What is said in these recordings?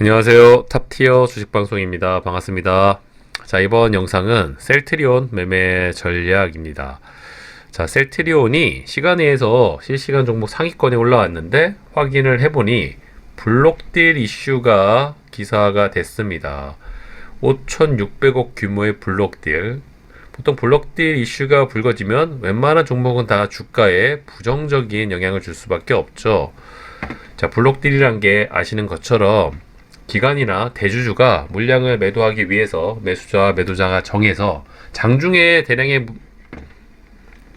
안녕하세요. 탑티어 주식방송입니다. 반갑습니다. 자, 이번 영상은 셀트리온 매매 전략입니다. 자, 셀트리온이 시간에서 실시간 종목 상위권에 올라왔는데 확인을 해보니 블록딜 이슈가 기사가 됐습니다. 5,600억 규모의 블록딜. 보통 블록딜 이슈가 불거지면 웬만한 종목은 다 주가에 부정적인 영향을 줄 수밖에 없죠. 자, 블록딜이란 게 아시는 것처럼 기관이나 대주주가 물량을 매도하기 위해서 매수자와 매도자가 정해서 장중에 대량의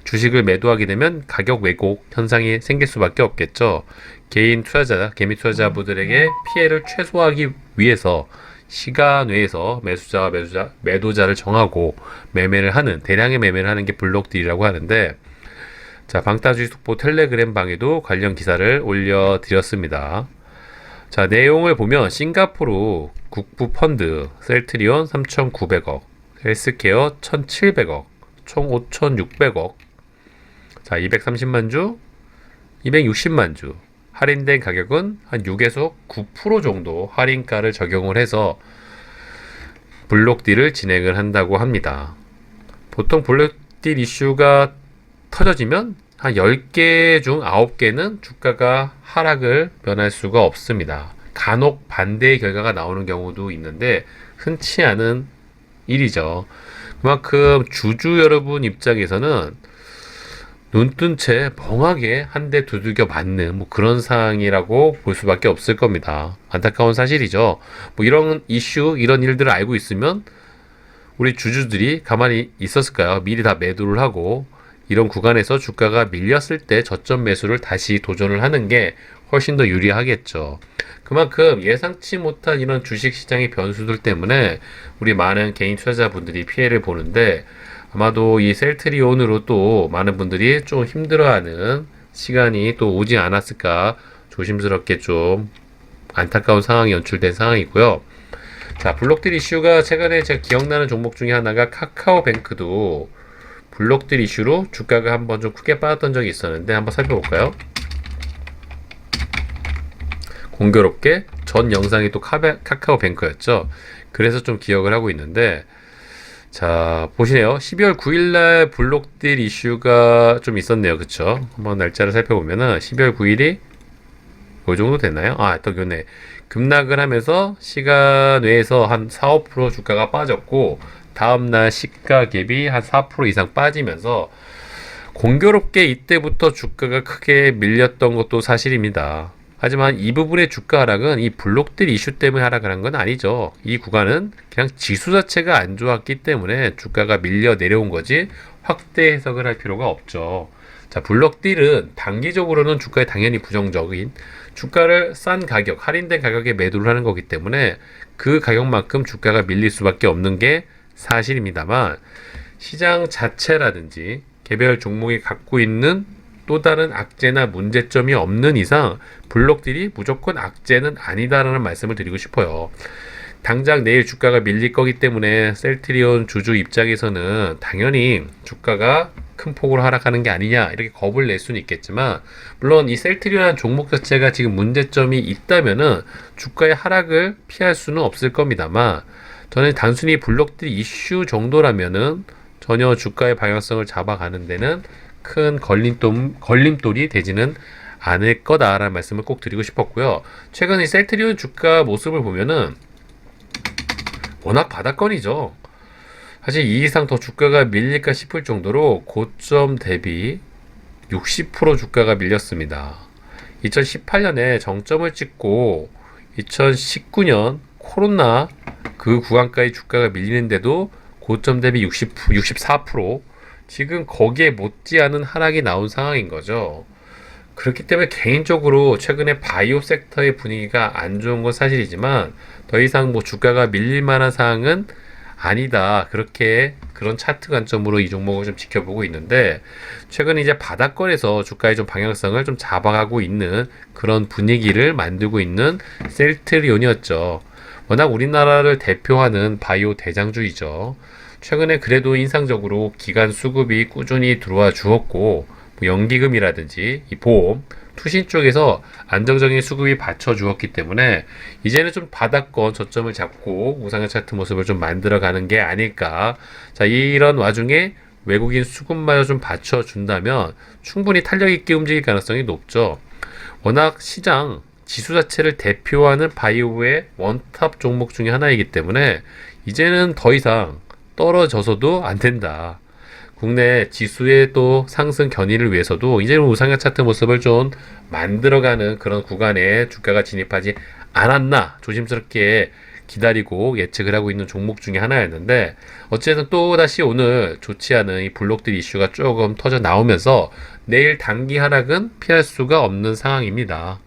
주식을 매도하게 되면 가격 왜곡 현상이 생길 수밖에 없겠죠. 개인 투자자, 개미 투자자분들에게 피해를 최소화하기 위해서 시간 외에서 매수자와 매도자, 매도자를 정하고 매매를 하는 대량의 매매를 하는 게 블록딜이라고 하는데 자 방따주식 속보 텔레그램 방에도 관련 기사를 올려드렸습니다. 자, 내용을 보면 싱가포르 국부 펀드 셀트리온 3,900억, 헬스케어 1,700억, 총 5,600억. 자, 230만 주, 260만 주. 할인된 가격은 한 6에서 9% 정도 할인가를 적용을 해서 블록딜을 진행을 한다고 합니다. 보통 블록딜 이슈가 터져지면 한 10개 중 9개는 주가가 하락을 면할 수가 없습니다. 간혹 반대의 결과가 나오는 경우도 있는데 흔치 않은 일이죠. 그만큼 주주 여러분 입장에서는 눈뜬 채 멍하게 한 대 두들겨 맞는 뭐 그런 상황이라고 볼 수밖에 없을 겁니다. 안타까운 사실이죠. 뭐 이런 이슈, 이런 일들을 알고 있으면 우리 주주들이 가만히 있었을까요? 미리 다 매도를 하고 이런 구간에서 주가가 밀렸을 때 저점 매수를 다시 도전을 하는 게 훨씬 더 유리하겠죠. 그만큼 예상치 못한 이런 주식 시장의 변수들 때문에 우리 많은 개인 투자자분들이 피해를 보는데 아마도 이 셀트리온으로 또 많은 분들이 좀 힘들어하는 시간이 또 오지 않았을까 조심스럽게 좀 안타까운 상황이 연출된 상황이고요. 자, 블록딜 이슈가 최근에 제가 기억나는 종목 중에 하나가 카카오뱅크도 블록딜 이슈로 주가가 한번 좀 크게 빠졌던 적이 있었는데 한번 살펴볼까요? 공교롭게 전 영상이 또 카베, 카카오뱅크였죠. 그래서 좀 기억을 하고 있는데 자 보시네요. 12월 9일날 블록딜 이슈가 좀 있었네요. 그쵸? 한번 날짜를 살펴보면은 12월 9일이 이 정도 됐나요? 아, 또 교네. 급락을 하면서 시간 외에서 한 4, 5% 주가가 빠졌고 다음날 시가 갭이 한 4% 이상 빠지면서 공교롭게 이때부터 주가가 크게 밀렸던 것도 사실입니다. 하지만 이 부분의 주가 하락은 이 블록들 이슈 때문에 하락을 한 건 아니죠. 이 구간은 그냥 지수 자체가 안 좋았기 때문에 주가가 밀려 내려온 거지 확대 해석을 할 필요가 없죠. 자, 블록딜은 단기적으로는 주가에 당연히 부정적인 주가를 싼 가격, 할인된 가격에 매도를 하는 거기 때문에 그 가격만큼 주가가 밀릴 수밖에 없는 게 사실입니다만 시장 자체라든지 개별 종목이 갖고 있는 또 다른 악재나 문제점이 없는 이상 블록들이 무조건 악재는 아니다라는 말씀을 드리고 싶어요. 당장 내일 주가가 밀릴 거기 때문에 셀트리온 주주 입장에서는 당연히 주가가 큰 폭으로 하락하는 게 아니냐 이렇게 겁을 낼 수는 있겠지만 물론 이 셀트리온 종목 자체가 지금 문제점이 있다면은 주가의 하락을 피할 수는 없을 겁니다만 저는 단순히 블록들 이슈 정도라면은 전혀 주가의 방향성을 잡아가는 데는 큰 걸림돌, 걸림돌이 되지는 않을 거다라는 말씀을 꼭 드리고 싶었고요. 최근 이 셀트리온 주가 모습을 보면은 워낙 바닥권이죠. 사실 이 이상 더 주가가 밀릴까 싶을 정도로 고점 대비 60% 주가가 밀렸습니다. 2018년에 정점을 찍고 2019년 코로나 그 구간까지 주가가 밀리는데도 고점 대비 60, 64% 지금 거기에 못지않은 하락이 나온 상황인 거죠. 그렇기 때문에 개인적으로 최근에 바이오 섹터의 분위기가 안 좋은 건 사실이지만 더 이상 뭐 주가가 밀릴 만한 상황은 아니다. 그렇게 그런 차트 관점으로 이 종목을 좀 지켜보고 있는데 최근 이제 바닥권에서 주가의 좀 방향성을 좀 잡아가고 있는 그런 분위기를 만들고 있는 셀트리온이었죠. 워낙 우리나라를 대표하는 바이오 대장주이죠. 최근에 그래도 인상적으로 기간 수급이 꾸준히 들어와 주었고 뭐 연기금이라든지 이 보험, 투신 쪽에서 안정적인 수급이 받쳐주었기 때문에 이제는 좀 바닥권 저점을 잡고 우상향 차트 모습을 좀 만들어가는 게 아닐까. 자, 이런 와중에 외국인 수급마저 좀 받쳐준다면 충분히 탄력 있게 움직일 가능성이 높죠. 워낙 시장 지수 자체를 대표하는 바이오의 원탑 종목 중에 하나이기 때문에 이제는 더 이상 떨어져서도 안 된다. 국내 지수의 또 상승 견인을 위해서도 이제는 우상향 차트 모습을 좀 만들어가는 그런 구간에 주가가 진입하지 않았나 조심스럽게 기다리고 예측을 하고 있는 종목 중에 하나였는데 어쨌든 또 다시 오늘 좋지 않은 이 블록들 이슈가 조금 터져 나오면서 내일 단기 하락은 피할 수가 없는 상황입니다.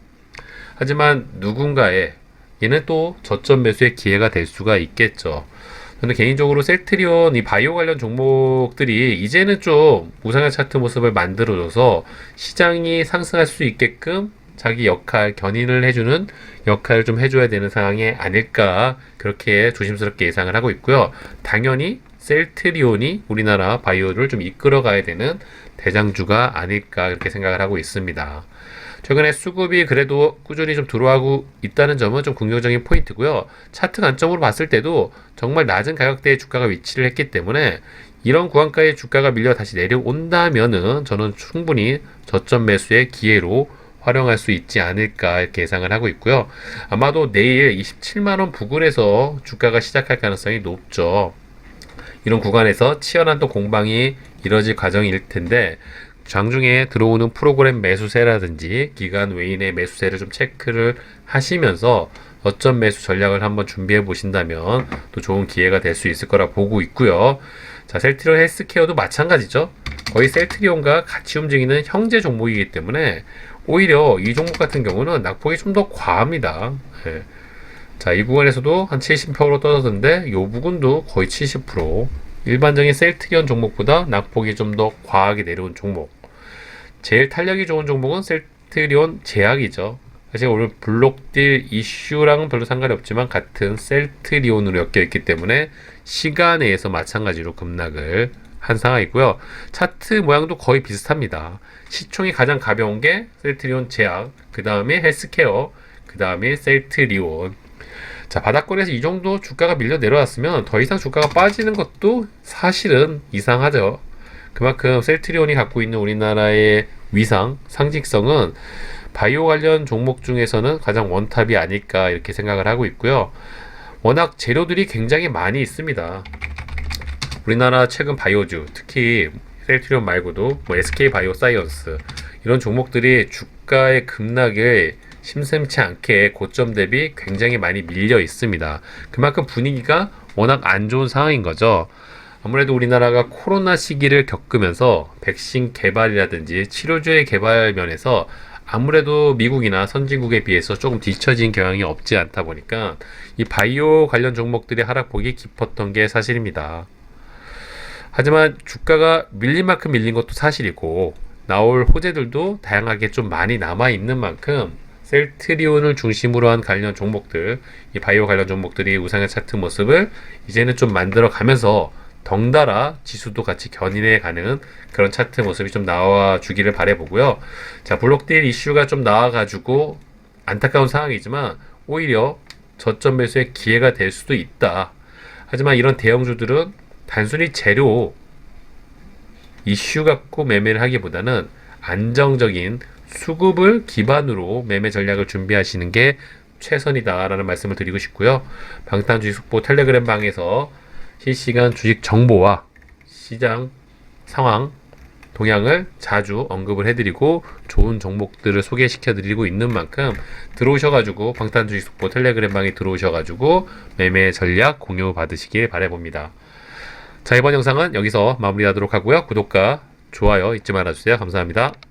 하지만 누군가의 얘는 또 저점 매수의 기회가 될 수가 있겠죠. 저는 개인적으로 셀트리온 이 바이오 관련 종목들이 이제는 좀 우상향 차트 모습을 만들어줘서 시장이 상승할 수 있게끔 자기 역할 견인을 해주는 역할을 좀 해줘야 되는 상황이 아닐까 그렇게 조심스럽게 예상을 하고 있고요. 당연히 셀트리온이 우리나라 바이오를 좀 이끌어가야 되는 대장주가 아닐까 그렇게 생각을 하고 있습니다. 최근에 수급이 그래도 꾸준히 좀 들어오고 있다는 점은 좀 긍정적인 포인트고요. 차트 관점으로 봤을 때도 정말 낮은 가격대의 주가가 위치를 했기 때문에 이런 구간가의 주가가 밀려 다시 내려온다면은 저는 충분히 저점 매수의 기회로 활용할 수 있지 않을까 예상을 하고 있고요. 아마도 내일 27만원 부근에서 주가가 시작할 가능성이 높죠. 이런 구간에서 치열한 또 공방이 이뤄질 과정일 텐데 장중에 들어오는 프로그램 매수세라든지 기간 외인의 매수세를 좀 체크를 하시면서 어점 매수 전략을 한번 준비해 보신다면 또 좋은 기회가 될 수 있을 거라 보고 있고요. 자, 셀트리온 헬스케어도 마찬가지죠. 거의 셀트리온과 같이 움직이는 형제 종목이기 때문에 오히려 이 종목 같은 경우는 낙폭이 좀 더 과합니다. 예. 자, 이 구간에서도 한 70%로 떨어졌는데 이 부분도 거의 70%. 일반적인 셀트리온 종목보다 낙폭이 좀 더 과하게 내려온 종목. 제일 탄력이 좋은 종목은 셀트리온 제약이죠. 사실 오늘 블록딜 이슈랑은 별로 상관이 없지만 같은 셀트리온으로 엮여 있기 때문에 시간에서 마찬가지로 급락을 한 상황이고요. 차트 모양도 거의 비슷합니다. 시총이 가장 가벼운 게 셀트리온 제약, 그 다음에 헬스케어, 그 다음에 셀트리온. 자, 바닥권에서 이 정도 주가가 밀려 내려왔으면 더 이상 주가가 빠지는 것도 사실은 이상하죠. 그만큼 셀트리온이 갖고 있는 우리나라의 위상, 상징성은 바이오 관련 종목 중에서는 가장 원탑이 아닐까 이렇게 생각을 하고 있고요. 워낙 재료들이 굉장히 많이 있습니다. 우리나라 최근 바이오주, 특히 셀트리온 말고도 뭐 SK 바이오 사이언스 이런 종목들이 주가의 급락에 심심치 않게 고점 대비 굉장히 많이 밀려 있습니다. 그만큼 분위기가 워낙 안 좋은 상황인 거죠. 아무래도 우리나라가 코로나 시기를 겪으면서 백신 개발이라든지 치료제의 개발 면에서 아무래도 미국이나 선진국에 비해서 조금 뒤처진 경향이 없지 않다 보니까 이 바이오 관련 종목들의 하락폭이 깊었던 게 사실입니다. 하지만 주가가 밀린 만큼 밀린 것도 사실이고 나올 호재들도 다양하게 좀 많이 남아 있는 만큼 셀트리온을 중심으로 한 관련 종목들, 이 바이오 관련 종목들이 우상의 차트 모습을 이제는 좀 만들어 가면서 덩달아 지수도 같이 견인해 가는 그런 차트 모습이 좀 나와 주기를 바래 보고요. 자, 블록딜 이슈가 좀 나와 가지고 안타까운 상황이지만 오히려 저점 매수의 기회가 될 수도 있다. 하지만 이런 대형주들은 단순히 재료 이슈 갖고 매매를 하기보다는 안정적인 수급을 기반으로 매매 전략을 준비하시는 게 최선이다라는 말씀을 드리고 싶고요. 방탄 주식 속보 텔레그램 방에서 실시간 주식 정보와 시장 상황 동향을 자주 언급을 해드리고 좋은 종목들을 소개시켜드리고 있는 만큼 들어오셔가지고 방탄 주식 속보 텔레그램 방에 들어오셔가지고 매매 전략 공유 받으시길 바라봅니다. 자 이번 영상은 여기서 마무리하도록 하고요. 구독과 좋아요 잊지 말아주세요. 감사합니다.